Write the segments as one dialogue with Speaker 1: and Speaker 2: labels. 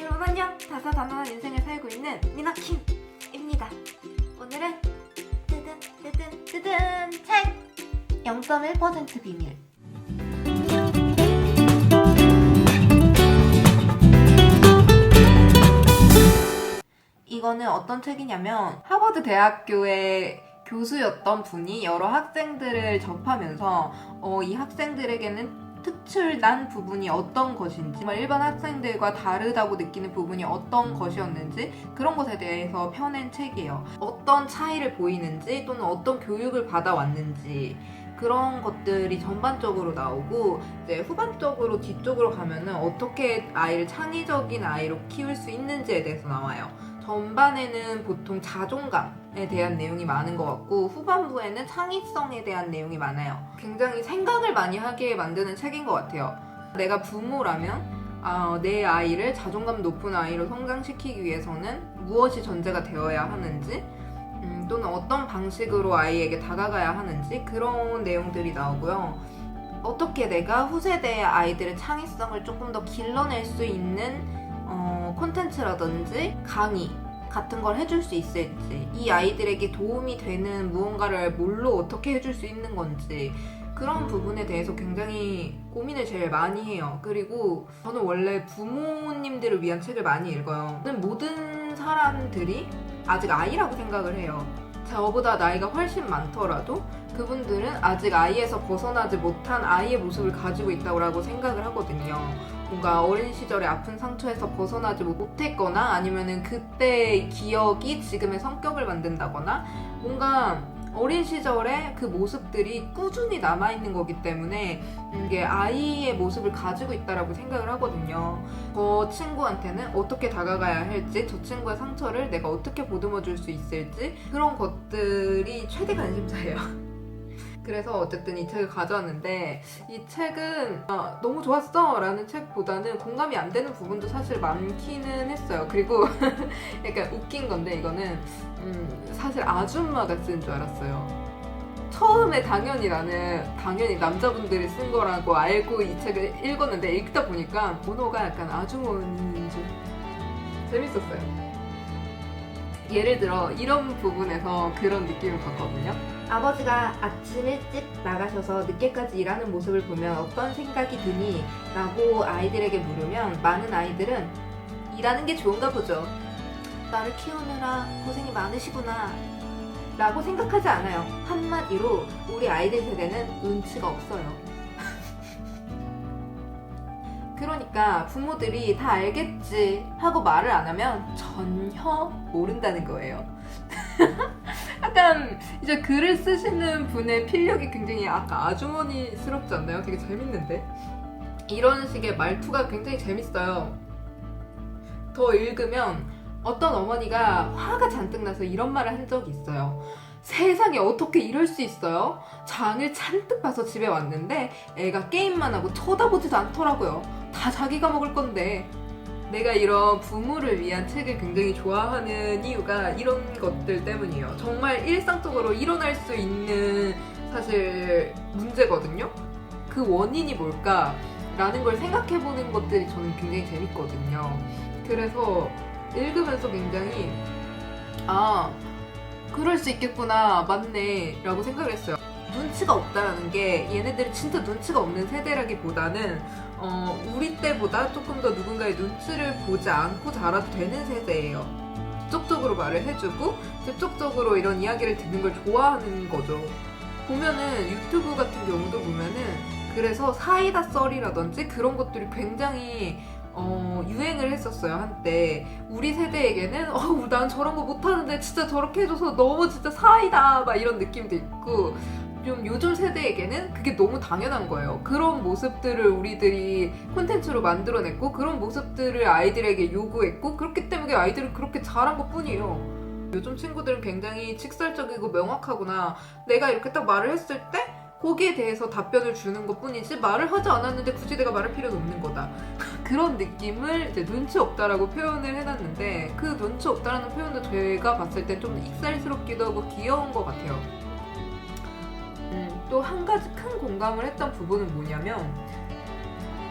Speaker 1: 여러분 안녕 다사다난한 인생을 살고 있는 미나킴입니다. 오늘은 뜨든 뜨든 뜨든 책! 0.1% 비밀. 이거는 어떤 책이냐면 하버드 대학교의 교수였던 분이 여러 학생들을 접하면서 어, 이 학생들에게는 특출난 부분이 어떤 것인지 정말 일반 학생들과 다르다고 느끼는 부분이 어떤 것이었는지 그런 것에 대해서 펴낸 책이에요. 어떤 차이를 보이는지 또는 어떤 교육을 받아왔는지 그런 것들이 전반적으로 나오고 이제 후반적으로 뒤쪽으로 가면은 어떻게 아이를 창의적인 아이로 키울 수 있는지에 대해서 나와요. 전반에는 보통 자존감에 대한 내용이 많은 것 같고 후반부에는 창의성에 대한 내용이 많아요. 굉장히 생각을 많이 하게 만드는 책인 것 같아요. 내가 부모라면 아, 내 아이를 자존감 높은 아이로 성장시키기 위해서는 무엇이 전제가 되어야 하는지 음, 또는 어떤 방식으로 아이에게 다가가야 하는지 그런 내용들이 나오고요. 어떻게 내가 후세대의 아이들의 창의성을 조금 더 길러낼 수 있는 어, 콘텐츠라든지 강의 같은 걸 해줄 수 있을지 이 아이들에게 도움이 되는 무언가를 뭘로 어떻게 해줄 수 있는 건지 그런 부분에 대해서 굉장히 고민을 제일 많이 해요. 그리고 저는 원래 부모님들을 위한 책을 많이 읽어요. 저는 모든 사람들이 아직 아이라고 생각을 해요. 저보다 나이가 훨씬 많더라도 그분들은 아직 아이에서 벗어나지 못한 아이의 모습을 가지고 있다고 생각을 하거든요. 뭔가 어린 시절의 아픈 상처에서 벗어나지 못했거나 아니면은 그때의 기억이 지금의 성격을 만든다거나 뭔가 어린 시절의 그 모습들이 꾸준히 남아있는 거기 때문에 이게 아이의 모습을 가지고 있다라고 생각을 하거든요. 저 친구한테는 어떻게 다가가야 할지, 저 친구의 상처를 내가 어떻게 보듬어 줄 수 있을지 그런 것들이 최대 관심사예요. 그래서 어쨌든 이 책을 가져왔는데 이 책은 아, 너무 좋았어 라는 책보다는 공감이 안 되는 부분도 사실 많기는 했어요. 그리고 약간 웃긴 건데 이거는 음, 사실 아줌마가 쓴 줄 알았어요. 처음에 당연히 나는 당연히 남자분들이 쓴 거라고 알고 이 책을 읽었는데 읽다 보니까 번호가 약간 아주머니인 줄 재밌었어요. 예를 들어 이런 부분에서 그런 느낌을 받거든요. 아버지가 아침 일찍 나가셔서 늦게까지 일하는 모습을 보면 어떤 생각이 드니? 라고 아이들에게 물으면 많은 아이들은 일하는 게 좋은가 보죠. 나를 키우느라 고생이 많으시구나. 라고 생각하지 않아요. 한마디로 우리 아이들 세대는 눈치가 없어요. 그러니까 부모들이 다 알겠지 하고 말을 안 하면 전혀 모른다는 거예요. 약간 이제 글을 쓰시는 분의 필력이 굉장히 아까 아주머니스럽지 않나요? 되게 재밌는데? 이런 식의 말투가 굉장히 재밌어요. 더 읽으면 어떤 어머니가 화가 잔뜩 나서 이런 말을 한 적이 있어요. 세상에 어떻게 이럴 수 있어요? 장을 잔뜩 봐서 집에 왔는데 애가 게임만 하고 쳐다보지도 않더라고요. 다 자기가 먹을 건데. 내가 이런 부모를 위한 책을 굉장히 좋아하는 이유가 이런 것들 때문이에요. 정말 일상적으로 일어날 수 있는 사실 문제거든요. 그 원인이 뭘까 라는 걸 생각해 보는 것들이 저는 굉장히 재밌거든요. 그래서 읽으면서 굉장히 아 그럴 수 있겠구나 맞네 라고 생각을 했어요 눈치가 없다라는 게 얘네들이 진짜 눈치가 없는 세대라기보다는 어, 우리 때보다 조금 더 누군가의 눈치를 보지 않고 자라도 되는 세대예요. 직접적으로 말을 해주고 직접적으로 이런 이야기를 듣는 걸 좋아하는 거죠. 보면은 유튜브 같은 경우도 보면은 그래서 사이다 썰이라든지 그런 것들이 굉장히 어, 유행을 했었어요 한때. 우리 세대에게는 어우 난 저런 거 못하는데 진짜 저렇게 해줘서 너무 진짜 사이다! 막 이런 느낌도 있고 좀 요즘 세대에게는 그게 너무 당연한 거예요 그런 모습들을 우리들이 콘텐츠로 만들어냈고 그런 모습들을 아이들에게 요구했고 그렇기 때문에 아이들은 그렇게 잘한 것 뿐이에요 요즘 친구들은 굉장히 직설적이고 명확하구나 내가 이렇게 딱 말을 했을 때 거기에 대해서 답변을 주는 것 뿐이지 말을 하지 않았는데 굳이 내가 말할 필요는 없는 거다. 그런 느낌을 이제 눈치 없다라고 표현을 해놨는데 그 눈치 없다라는 표현도 제가 봤을 때 좀 익살스럽기도 하고 귀여운 것 같아요. 음, 또한 가지 큰 공감을 했던 부분은 뭐냐면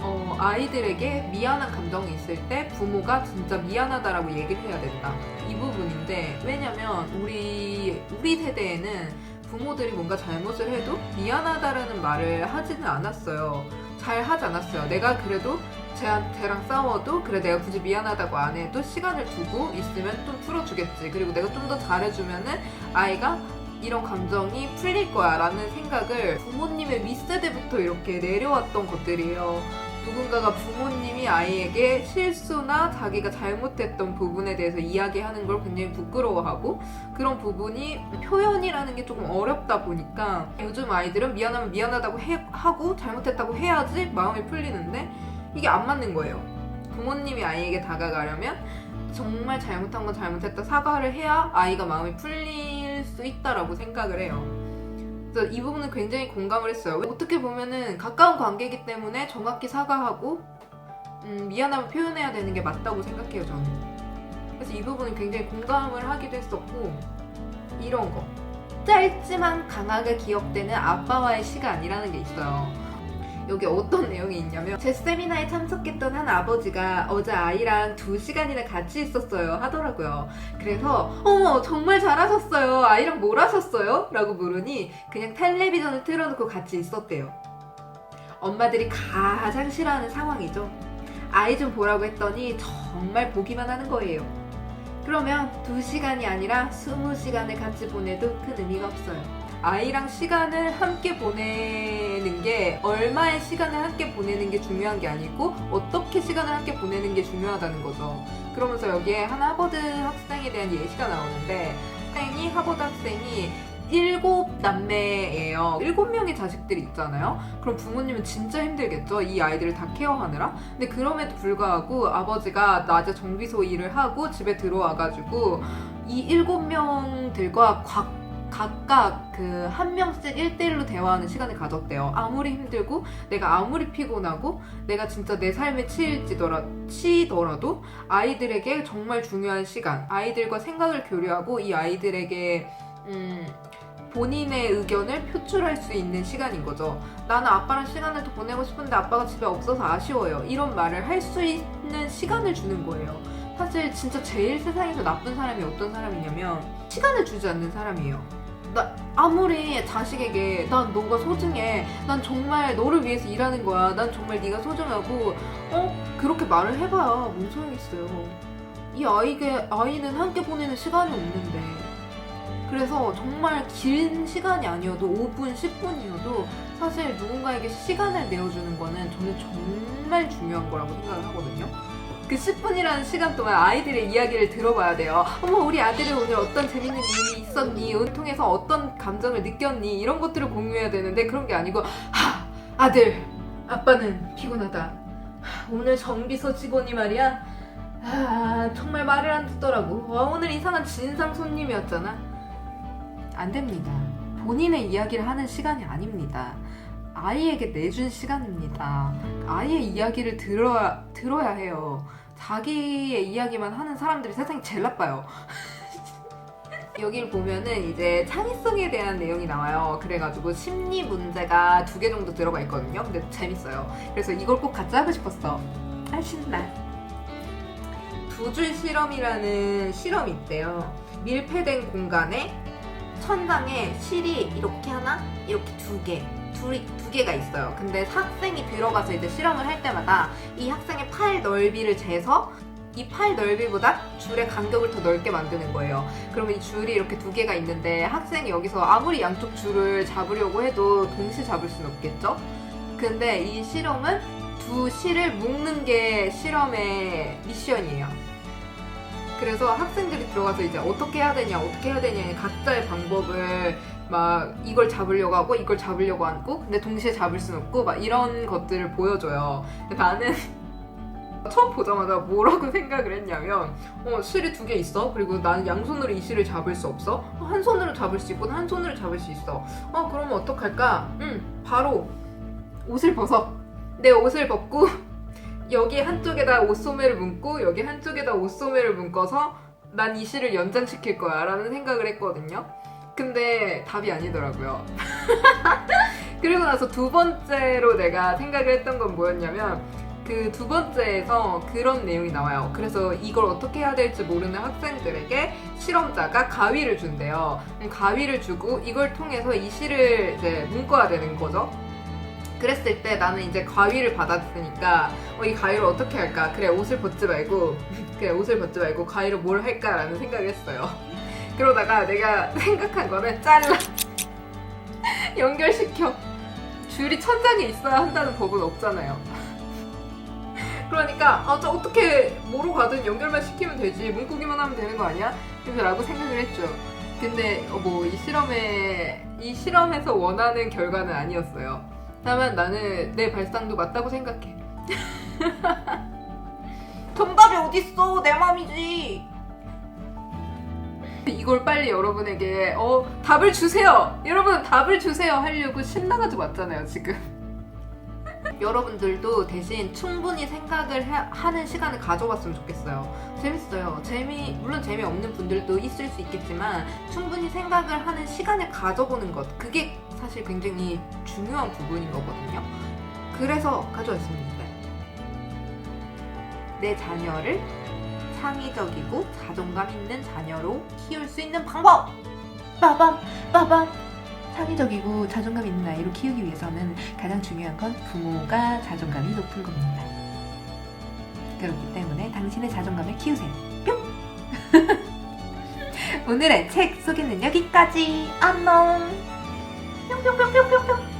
Speaker 1: 어, 아이들에게 미안한 감정이 있을 때 부모가 진짜 미안하다라고 얘기를 해야 된다. 이 부분인데 왜냐면 우리 우리 세대에는 부모들이 뭔가 잘못을 해도 미안하다라는 말을 하지는 않았어요. 잘 하지 않았어요. 내가 그래도 쟤한테랑 싸워도 그래 내가 굳이 미안하다고 안 해도 시간을 두고 있으면 좀 풀어주겠지. 그리고 내가 좀 더 잘해주면은 아이가 이런 감정이 풀릴 거야 라는 생각을 부모님의 윗세대부터 이렇게 내려왔던 것들이에요. 누군가가 부모님이 아이에게 실수나 자기가 잘못했던 부분에 대해서 이야기하는 걸 굉장히 부끄러워하고 그런 부분이 표현이라는 게 조금 어렵다 보니까 요즘 아이들은 미안하면 미안하다고 해- 하고 잘못했다고 해야지 마음이 풀리는데 이게 안 맞는 거예요. 부모님이 아이에게 다가가려면 정말 잘못한 건 잘못했다 사과를 해야 아이가 마음이 풀릴 수 있다라고 생각을 해요. 그래서 이 부분은 굉장히 공감을 했어요. 어떻게 보면은 가까운 관계이기 때문에 정확히 사과하고 음, 미안함을 표현해야 되는 게 맞다고 생각해요 저는. 그래서 이 부분은 굉장히 공감을 하기도 했었고 이런 거 짧지만 강하게 기억되는 아빠와의 시간이라는 게 있어요. 여기 어떤 내용이 있냐면 제 세미나에 참석했던 한 아버지가 어제 아이랑 두 시간이나 같이 있었어요 하더라고요. 그래서 어머 정말 잘하셨어요. 아이랑 뭘 하셨어요? 라고 물으니 그냥 텔레비전을 틀어놓고 같이 있었대요. 엄마들이 가장 싫어하는 상황이죠. 아이 좀 보라고 했더니 정말 보기만 하는 거예요. 그러면 두 시간이 아니라 스무 시간을 같이 보내도 큰 의미가 없어요. 아이랑 시간을 함께 보내는 게 얼마의 시간을 함께 보내는 게 중요한 게 아니고 어떻게 시간을 함께 보내는 게 중요하다는 거죠. 그러면서 여기에 한 하버드 학생에 대한 예시가 나오는데 학생이 하버드 학생이 일곱 남매예요. 일곱 명의 자식들이 있잖아요. 그럼 부모님은 진짜 힘들겠죠. 이 아이들을 다 케어하느라. 근데 그럼에도 불구하고 아버지가 낮에 정비소 일을 하고 집에 들어와가지고 이 일곱 명들과 각 각각 그 한 명씩 1대1로 대화하는 시간을 가졌대요. 아무리 힘들고 내가 아무리 피곤하고 내가 진짜 내 삶에 치일지더라 치더라도 아이들에게 정말 중요한 시간, 아이들과 생각을 교류하고 이 아이들에게 음, 본인의 의견을 표출할 수 있는 시간인 거죠. 나는 아빠랑 시간을 더 보내고 싶은데 아빠가 집에 없어서 아쉬워요. 이런 말을 할 수 있는 시간을 주는 거예요. 사실 진짜 제일 세상에서 나쁜 사람이 어떤 사람이냐면 시간을 주지 않는 사람이에요. 나 아무리 자식에게 난 너가 소중해. 난 정말 너를 위해서 일하는 거야. 난 정말 네가 소중하고 어 그렇게 말을 해봐야 뭔 소용이 있어요. 이 아이게 아이는 함께 보내는 시간이 없는데. 그래서 정말 긴 시간이 아니어도 5분, 10분이어도 사실 누군가에게 시간을 내어주는 거는 저는 정말 중요한 거라고 생각을 하거든요. 그 10분이라는 시간 동안 아이들의 이야기를 들어봐야 돼요. 어머, 우리 아들이 오늘 어떤 재밌는 일이 있었니? 통해서 어떤 감정을 느꼈니? 이런 것들을 공유해야 되는데 그런 게 아니고, 하, 아들, 아빠는 피곤하다. 하, 오늘 정비소 직원이 말이야. 아, 정말 말을 안 듣더라고. 와, 오늘 이상한 진상 손님이었잖아. 안 됩니다. 본인의 이야기를 하는 시간이 아닙니다. 아이에게 내준 시간입니다. 아이의 이야기를 들어야, 들어야 해요. 자기의 이야기만 하는 사람들이 세상에 제일 나빠요. 여기를 보면은 이제 창의성에 대한 내용이 나와요. 그래가지고 심리 문제가 두 개 정도 들어가 있거든요. 근데 재밌어요. 그래서 이걸 꼭 같이 하고 싶었어. 아, 신나. 두줄 실험이라는 실험이 있대요. 밀폐된 공간에 천장에 실이 이렇게 하나, 이렇게 두 개, 둘이 두 개가 있어요. 근데 학생이 들어가서 이제 실험을 할 때마다 이 학생의 팔 넓이를 재서 이 팔 넓이보다 줄의 간격을 더 넓게 만드는 거예요. 그러면 이 줄이 이렇게 두 개가 있는데 학생이 여기서 아무리 양쪽 줄을 잡으려고 해도 동시에 잡을 수는 없겠죠? 근데 이 실험은 두 실을 묶는 게 실험의 미션이에요. 그래서 학생들이 들어가서 이제 어떻게 해야 되냐, 어떻게 해야 되냐, 각자의 방법을 막 이걸 잡으려고 하고 이걸 잡으려고 하고 근데 동시에 잡을 순 없고 막 이런 것들을 보여줘요. 근데 나는 처음 보자마자 뭐라고 생각을 했냐면 어 실이 두 개 있어? 그리고 나는 양손으로 이 실을 잡을 수 없어? 어, 한 손으로 잡을 수 있고 한 손으로 잡을 수 있어. 어 그러면 어떡할까? 음 바로 옷을 벗어. 내 옷을 벗고 여기 한쪽에다 옷소매를 묶고 여기 한쪽에다 옷소매를 묶어서 난 이 실을 연장시킬 거야 라는 생각을 했거든요 근데 답이 아니더라고요 그리고 나서 두 번째로 내가 생각을 했던 건 뭐였냐면 그 두 번째에서 그런 내용이 나와요. 그래서 이걸 어떻게 해야 될지 모르는 학생들에게 실험자가 가위를 준대요. 음, 가위를 주고 이걸 통해서 이 실을 이제 묶어야 되는 거죠. 그랬을 때 나는 이제 가위를 받았으니까 어, 이 가위를 어떻게 할까? 그래 옷을 벗지 말고 그래 옷을 벗지 말고 가위로 뭘 할까라는 생각을 했어요. 그러다가 내가 생각한 거는 잘라 연결시켜 줄이 천장에 있어야 한다는 법은 없잖아요. 그러니까 아, 저 어떻게 뭐로 가든 연결만 시키면 되지 문구기만 하면 되는 거 아니야? 라고 생각을 했죠. 근데 뭐 이 실험에 이 실험에서 원하는 결과는 아니었어요. 다만 나는 내 발상도 맞다고 생각해. 정답이 어딨어? 내 맘이지. 이걸 빨리 여러분에게 어 답을 주세요. 여러분 답을 주세요 하려고 신나가지고 왔잖아요 지금. 여러분들도 대신 충분히 생각을 해- 하는 시간을 가져봤으면 좋겠어요. 재밌어요. 재미 물론 재미없는 분들도 있을 수 있겠지만 충분히 생각을 하는 시간을 가져보는 것 그게 사실 굉장히 중요한 부분인 거거든요. 그래서 가져왔습니다. 내 자녀를 창의적이고 자존감 있는 자녀로 키울 수 있는 방법! 빠밤! 빠밤! 창의적이고 자존감 있는 아이로 키우기 위해서는 가장 중요한 건 부모가 자존감이 높은 겁니다. 그렇기 때문에 당신의 자존감을 키우세요. 뿅! 오늘의 책 소개는 여기까지. 안녕! 뿅뿅뿅뿅뿅뿅!